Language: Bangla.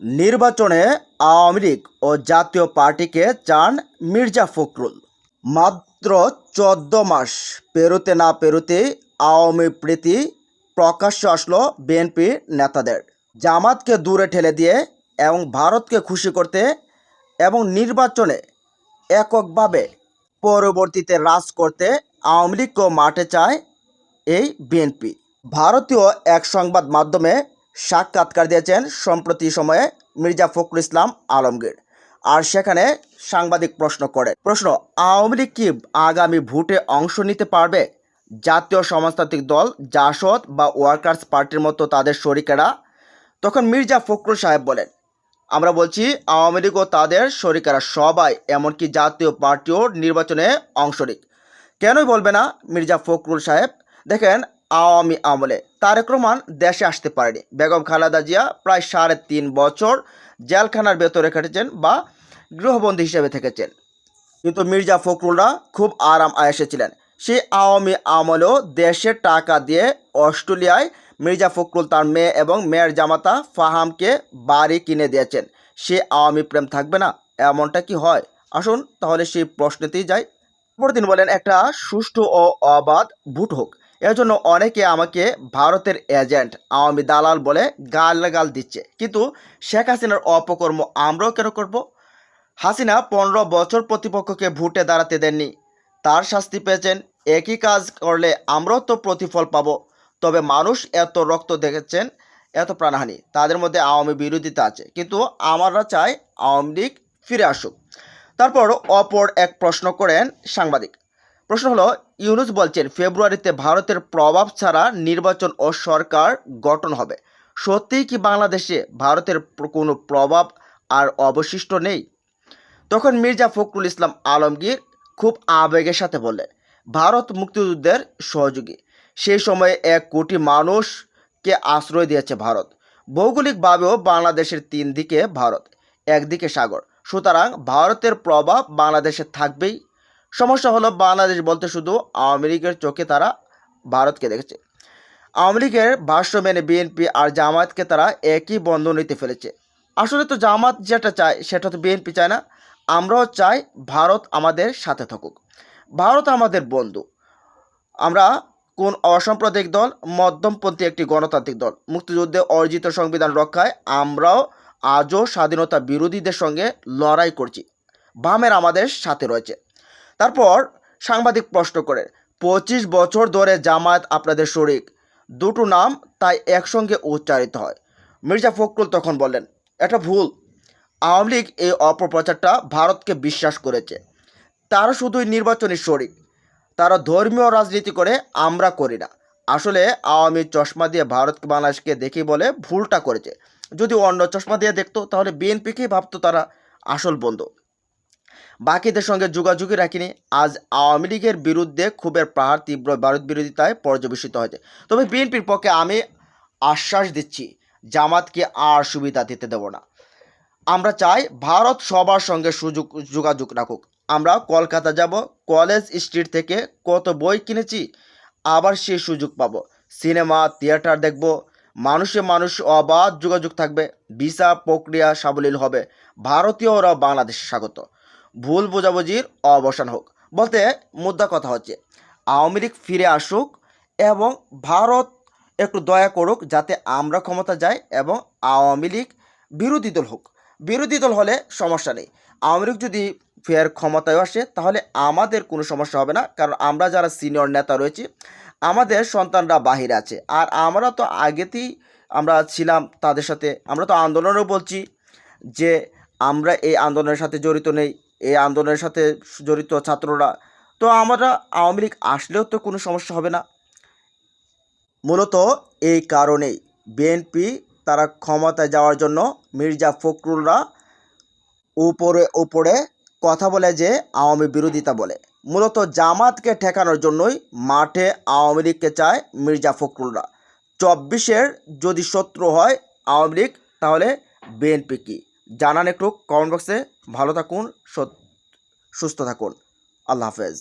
নির্বাচনে আওয়ামী লীগ ও জাতীয় পার্টিকে চান মির্জা ফখরুল। মাত্র চোদ্দ মাস পেরোতে না পেরোতে আওয়ামী প্রীতি প্রকাশ্যে আসলো বিএনপি নেতাদের। জামাতকে দূরে ঠেলে দিয়ে এবং ভারতকে খুশি করতে এবং নির্বাচনে এককভাবে পরবর্তীতে রাজ করতে আওয়ামী লীগকেও মাঠে চায় এই বিএনপি। ভারতীয় এক সংবাদ মাধ্যমে সাক্ষাৎকার দিয়েছেন সম্প্রতি সময়ে মির্জা ফখরুল ইসলাম আলমগীর। আর সেখানে সাংবাদিক প্রশ্ন করে, প্রশ্ন, আওয়ামী লীগ কি আগামী ভোটে অংশ নিতে পারবে? জাতীয় সমাজতান্ত্রিক দল, জাসদ বা ওয়ার্কার্স পার্টির মতো তাদের শরিকেরা? তখন মির্জা ফখরুল সাহেব বলেন, আমরা বলছি আওয়ামী লীগ ও তাদের শরিকেরা সবাই, এমনকি জাতীয় পার্টিও নির্বাচনে অংশ নিক। কেনই বলবে না মির্জা ফখরুল সাহেব? দেখেন আওয়ামী আমলে। তারেক রহমান দেশে আসতে পারেনি। বেগম খালেদা জিয়া প্রায় সাড়ে তিন বছর জেলখানার ভেতরে কেটেছেন বা গৃহবন্দী হিসেবে থেকেছেন। কিন্তু মির্জা ফখরুলরা খুব আরাম আয়েসে ছিলেন। সেই আওয়ামী আমলেও দেশে টাকা দিয়ে অস্ট্রেলিয়ায় মির্জা ফখরুল তার মেয়ে এবং মেয়ের জামাতা ফাহামকে বাড়ি কিনে দিয়েছেন। সে আওয়ামী প্রেম থাকবে না, এমনটা কি হয়? আসুন তাহলে সেই প্রশ্নতেই যাই। পরদিন বলেন, একটা সুষ্ঠু ও অবাধ ভোট হোক। এর জন্য অনেকে আমাকে ভারতের এজেন্ট আওয়ামী দালাল বলে গাল দিচ্ছে। কিন্তু শেখ হাসিনার অপকর্ম আমরাও কেন করব? হাসিনা পনেরো বছর প্রতিপক্ষকে ভোটে দাঁড়াতে দেননি। তার শাস্তি পেয়েছেন, একই কাজ করলে আমরাও তো প্রতিফল পাব। তবে মানুষ এত রক্ত দেখেছেন, এত প্রাণহানি, তাদের মধ্যে আওয়ামী বিরোধিতা আছে। কিন্তু আমরা চাই আওয়ামী লীগ ফিরে আসুক। তারপর অপর এক প্রশ্ন করেন সাংবাদিক। প্রশ্ন হলো, ইউনুস বলছেন ফেব্রুয়ারিতে ভারতের প্রভাব ছাড়া নির্বাচন ও সরকার গঠন হবে। সত্যিই কি বাংলাদেশে ভারতের কোনো প্রভাব আর অবশিষ্ট নেই? তখন মির্জা ফখরুল ইসলাম আলমগীর খুব আবেগের সাথে বললেন, ভারত মুক্তিযুদ্ধের সহযোগী। সেই সময়ে এক কোটি মানুষকে আশ্রয় দিয়েছে ভারত। ভৌগোলিকভাবেও বাংলাদেশের তিন দিকে ভারত, একদিকে সাগর। সুতরাং ভারতের প্রভাব বাংলাদেশে থাকবেই। সমস্যা হলো বাংলাদেশ বলতে শুধু আওয়ামী লীগের চোখে তারা ভারতকে দেখেছে। আওয়ামী লীগের ভাষ্য মেনে বিএনপি আর জামায়াতকে তারা একই বন্ধনীতে ফেলেছে। আসলে তো জামাত যেটা চায়, সেটা তো বিএনপি চায় না। আমরাও চাই ভারত আমাদের সাথে থাকুক। ভারত আমাদের বন্ধু। আমরা কোন অসাম্প্রদায়িক দল, মধ্যমপন্থী একটি গণতান্ত্রিক দল। মুক্তিযুদ্ধে অর্জিত সংবিধান রক্ষায় আমরাও আজও স্বাধীনতা বিরোধীদের সঙ্গে লড়াই করছি। বামের আমাদের সাথে রয়েছে। তারপর সাংবাদিক প্রশ্ন করে, পঁচিশ বছর ধরে জামায়াত আপনাদের শরিক। দুটো নাম তাই একসঙ্গে উচ্চারিত হয়। মির্জা ফখরুল তখন বললেন, এটা ভুল। আওয়ামী লীগ এই অপপ্রচারটা ভারতকে বিশ্বাস করেছে। তারা শুধুই নির্বাচনী শরিক। তারা ধর্মীয় রাজনীতি করে আমরা করি না। আসলে আওয়ামী চশমা দিয়ে ভারতকে বাংলাদেশকে দেখি বলে ভুলটা করেছে। যদি অন্য চশমা দিয়ে দেখতো, তাহলে বিএনপিকেই ভাবতো তারা আসল বন্ধু। বাকিদের সঙ্গে যোগাযোগই রাখিনি। আজ আওয়ামী লীগের বিরুদ্ধে ক্ষোভের পাহাড় তীব্র ভারত বিরোধিতায় পর্যবেসিত হয়েছে। তবে বিএনপির পক্ষে আমি আশ্বাস দিচ্ছি, জামাতকে আর সুবিধা দিতে দেব না। আমরা চাই ভারত সবার সঙ্গে সুযোগ, যোগাযোগ রাখুক। আমরা কলকাতা যাব, কলেজ স্ট্রিট থেকে কত বই কিনেছি, আবার সেই সুযোগ পাবো। সিনেমা, থিয়েটার দেখব, মানুষে মানুষ অবাধ যোগাযোগ থাকবে, ভিসা প্রক্রিয়া সাবলীল হবে। ভারতীয়রা বাংলাদেশে স্বাগত। ভুল বোঝাবুঝির অবসান হোক। বলতে মুদ্রা কথা হচ্ছে, আওয়ামী লীগ ফিরে আসুক এবং ভারত একটু দয়া করুক যাতে আমরা ক্ষমতা যাই এবং আওয়ামী লীগ বিরোধী দল হোক। বিরোধী দল হলে সমস্যা নেই। আওয়ামী লীগ যদি ফের ক্ষমতায় আসে, তাহলে আমাদের কোনো সমস্যা হবে না, কারণ আমরা যারা সিনিয়র নেতা রয়েছি, আমাদের সন্তানরা বাহিরে আছে। আর আমরা তো আগেতেই আমরা ছিলাম তাদের সাথে, আমরা তো আন্দোলনও বলছি যে আমরা এই আন্দোলনের সাথে জড়িত নেই। এই আন্দোলনের সাথে জড়িত ছাত্ররা। তো আমরা আওয়ামী লীগ আসলেও তো কোনো সমস্যা হবে না। মূলত এই কারণেই বিএনপি তারা ক্ষমতায় যাওয়ার জন্য মির্জা ফখরুলরা উপরে উপরে কথা বলে যে আওয়ামী বিরোধিতা বলে। মূলত জামাতকে ঠেকানোর জন্যই মাঠে আওয়ামী লীগকে চায় মির্জা ফখরুলরা। চব্বিশের যদি শত্রু হয় আওয়ামী লীগ, তাহলে বিএনপি কি? জানান একটু কমেন্ট বক্সে ভালো থাকুন সুস্থ থাকুন। আল্লাহ হাফেজ।